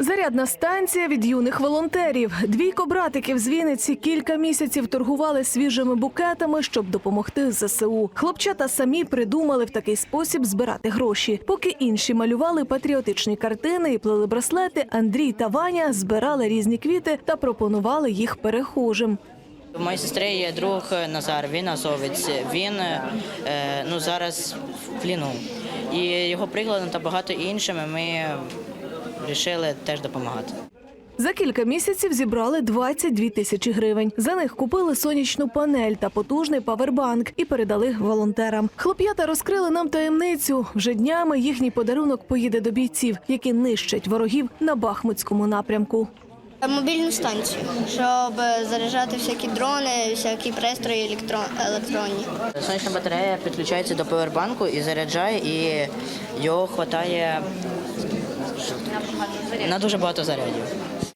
Зарядна станція від юних волонтерів. Двійко братиків з Вінниці кілька місяців торгували свіжими букетами, щоб допомогти ЗСУ. Хлопчата самі придумали в такий спосіб збирати гроші. Поки інші малювали патріотичні картини і плели браслети, Андрій та Ваня збирали різні квіти та пропонували їх перехожим. У моєї сестри є друг Назар, він азовець. Він е, ну, зараз в пліну. І його прикладом та багато іншими ми вирішили теж допомагати. За кілька місяців зібрали 22 тисячі гривень. За них купили сонячну панель та потужний павербанк і передали волонтерам. Хлоп'ята розкрили нам таємницю. Вже днями їхній подарунок поїде до бійців, які нищать ворогів на Бахмутському напрямку. Мобільну станцію, щоб заряджати всякі дрони, всякі пристрої електро- електронні. Сонячна батарея підключається до повербанку і заряджає, і його вистачає на дуже багато зарядів.